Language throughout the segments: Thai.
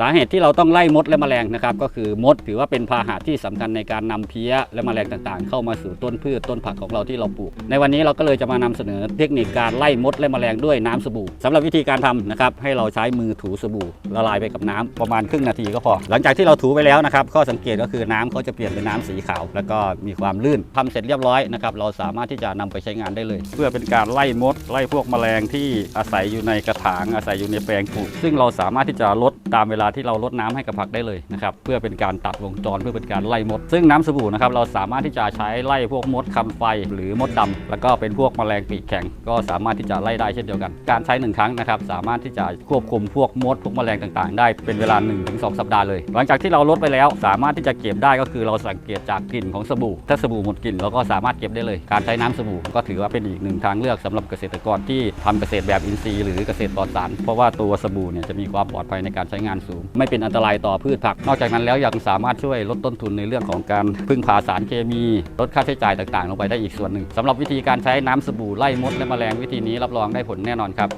สาเหตุที่เราต้องไล่มดและแมลงนะครับก็คือมดถือว่าเป็นพาหะที่สำคัญในการนำเพี้ยและแมลงต่างๆ เข้ามาสู่ต้นพืชต้นผักของเราที่เราปลูก ในวันนี้เราก็เลยจะมานำเสนอเทคนิคการไล่มดและแมลงด้วยน้ำสบู่สำหรับวิธีการทำนะครับให้เราใช้มือถูสบู่ละลายไปกับน้ำประมาณครึ่งนาทีก็พอ หลังจากที่เราถูไปแล้วนะครับข้อสังเกตก็คือน้ำเขาจะเปลี่ยนเป็นน้ำสีขาว แล้วก็มีความลื่นทำเสร็จเรียบร้อยนะครับเราสามารถที่จะนำไปใช้งานได้เลย เพื่อเป็นการไล่มด ไล่พวกแมลงที่อาศัยอยู่ในกระถางอาศัยอยู่ในแปลงปลูก ซึ่งเราสามารถที่จะลดตามเวลาที่เราลดน้ำให้กับผักได้เลยนะครับเพื่อเป็นการตัดวงจรเพื่อเป็นการไล่มด ซึ่งน้ำสบู่นะครับเราสามารถที่จะใช้ไล่พวกมดคันไฟ หรือมดดำแล้วก็เป็นพวกแมลงปีกแข็ง ก็สามารถที่จะไล่ได้เช่นเดียวกัน การใช้หนึ่งครั้งนะครับสามารถที่จะควบคุมพวกมดพวกแมลงต่างๆ ได้เป็นเวลา 1-2 สัปดาห์เลย หลังจากที่เราลดไปแล้ว สามารถที่จะเก็บได้ก็คือเราสังเกตจากกลิ่นของสบู่ ถ้าสบู่หมดกลิ่นเราก็สามารถเก็บได้เลย การใช้น้ำสบู่ก็ถือว่าเป็นอีกหนึ่งทางเลือกสำหรับเกษตรกรที่ทำเกษตรแบบอินทรีย์หรือเกษตรปลอดสารเพราะว่าตัวสบู่เนี่ยจะมีความปลอดภัยในการใช้งานสูงไม่เป็นอันตรายต่อพืชผัก นอกจากนั้นแล้วยังสามารถช่วยลดต้นทุนในเรื่องของการพึ่งพาสารเคมี ลดค่าใช้จ่ายต่างๆ ลงไปได้อีกส่วนหนึ่งสำหรับวิธีการใช้น้ำสบู่ไล่มดและแมลงวิธีนี้รับรองได้ผลแน่นอนครับ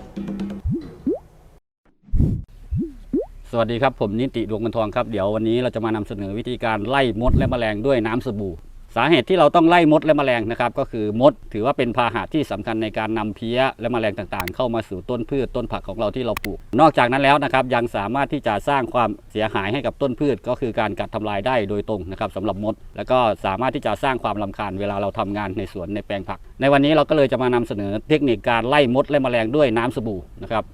สวัสดีครับ ผมนิติดวงกันทองครับ เดี๋ยววันนี้เราจะมานำเสนอวิธีการไล่มดและแมลงด้วยน้ำสบู่ สาเหตุที่เราต้องไล่มดและแมลงนะครับ ก็คือมดถือว่าเป็นพาหะที่สำคัญในการนำเพี้ยและแมลงต่างๆ เข้ามาสู่ต้นพืชต้นผักของเราที่เราปลูก นอกจากนั้นแล้วนะครับยังสามารถที่จะสร้างความเสียหายให้กับต้นพืช ก็คือการกัดทำลายได้โดยตรงนะครับสำหรับมด แล้วก็สามารถที่จะสร้างความรำคาญเวลาเราทำงานในสวนในแปลงผัก ในวันนี้เราก็เลยจะมานำเสนอเทคนิคการไล่มดและแมลงด้วยน้ำสบู่นะครับ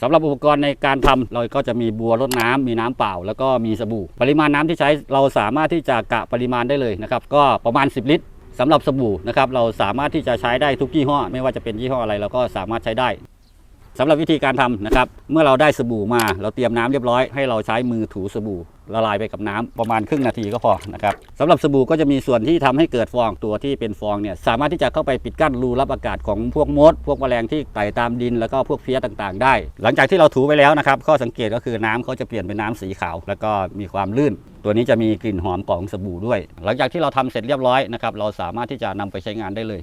สำหรับอุปกรณ์ในการทำเราก็จะมีบัวรดน้ำมีน้ำเปล่า แล้วก็มีสบู่ ปริมาณน้ำที่ใช้เราสามารถที่จะกะปริมาณได้เลยนะครับก็ประมาณ 10 ลิตรสำหรับสบู่นะครับเราสามารถที่จะใช้ได้ทุกยี่ห้อ ไม่ว่าจะเป็นยี่ห้ออะไรเราก็สามารถใช้ได้ สำหรับวิธีการทำนะครับ เมื่อเราได้สบู่มา เราเตรียมน้ำเรียบร้อยให้เราใช้มือถูสบู่ละลายไปกับน้ำประมาณครึ่งนาทีก็พอนะครับสำหรับสบู่ก็จะมีส่วนที่ทำให้เกิดฟองตัวที่เป็นฟองเนี่ยสามารถที่จะเข้าไปปิดกั้นรูรับอากาศของพวกมด พวกแมลงที่ไต่ตามดินแล้วก็พวกเพี้ยต่างๆ ได้ หลังจากที่เราถูไปแล้วนะครับข้อสังเกตก็คือน้ำเขาจะเปลี่ยนเป็นน้ำสีขาว แล้วก็มีความลื่น ตัวนี้จะมีกลิ่นหอมของสบู่ด้วย หลังจากที่เราทำเสร็จเรียบร้อยนะครับเราสามารถที่จะนำไปใช้งานได้เลย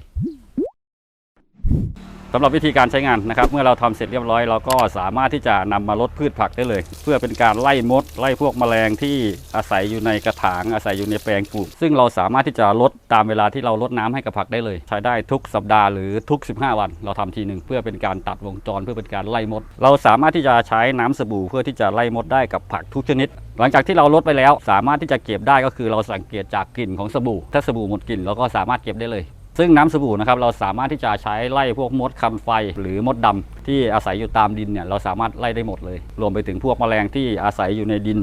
สำหรับวิธีการใช้งานนะครับ เมื่อเราทำเสร็จเรียบร้อยเราก็สามารถที่จะนำมาลดพืชผักได้เลย เพื่อเป็นการไล่มด ไล่พวกแมลงที่อาศัยอยู่ในกระถางอาศัยอยู่ในแปลงปลูก ซึ่งเราสามารถที่จะลดตามเวลาที่เราลดน้ำให้กับผักได้เลย ใช้ได้ทุกสัปดาห์หรือทุก 15 วัน เราทำทีหนึ่งเพื่อเป็นการตัดวงจรเพื่อเป็นการไล่มด เราสามารถที่จะใช้น้ำสบู่เพื่อที่จะไล่มดได้กับผักทุกชนิดหลังจากที่เราลดไปแล้ว สามารถที่จะเก็บได้ก็คือเราสังเกตจากกลิ่นของสบู่ ถ้าสบู่หมดกลิ่นเราก็สามารถเก็บได้เลย ซึ่งน้ำสบู่นะครับเราสามารถที่จะใช้ไล่พวกมดคันไฟ หรือมดดำที่อาศัยอยู่ตามดินเนี่ยเราสามารถไล่ได้หมดเลย รวมไปถึงพวกแมลงที่อาศัยอยู่ในดิน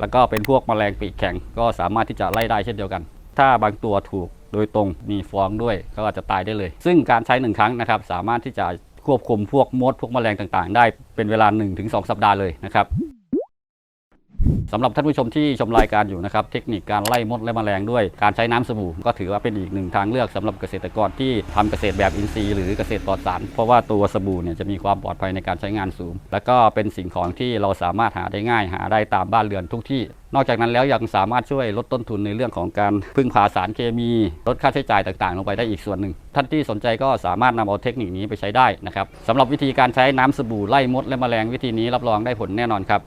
แล้วก็เป็นพวกแมลงปีกแข็ง ก็สามารถที่จะไล่ได้เช่นเดียวกัน ถ้าบางตัวถูกโดยตรงมีฟองด้วยก็อาจจะตายได้เลย ซึ่งการใช้หนึ่งครั้งนะครับสามารถที่จะควบคุมพวกมดพวกแมลงต่างๆ ได้เป็นเวลา 1-2 สัปดาห์เลยนะครับ สำหรับท่านผู้ชมที่ชมรายการอยู่นะครับเทคนิคการไล่มดและแมลงด้วยการใช้น้ำสบู่ก็ถือว่าเป็นอีกหนึ่งทางเลือกสำหรับเกษตรกรที่ทำเกษตรแบบอินทรีย์หรือเกษตรปลอดสาร เพราะว่าตัวสบู่เนี่ยจะมีความปลอดภัยในการใช้งานสูง แล้วก็เป็นสิ่งของที่เราสามารถหาได้ง่าย หาได้ตามบ้านเรือนทุกที่ นอกจากนั้นแล้วยังสามารถช่วยลดต้นทุนในเรื่องของการพึ่งพาสารเคมี ลดค่าใช้จ่ายต่างๆ ลงไปได้อีกส่วนหนึ่ง ท่านที่สนใจก็สามารถนำเอาเทคนิคนี้ไปใช้ได้นะครับสำหรับวิธีการใช้น้ำสบู่ไล่มดและแมลงวิธีนี้รับรองได้ผลแน่นอนครับ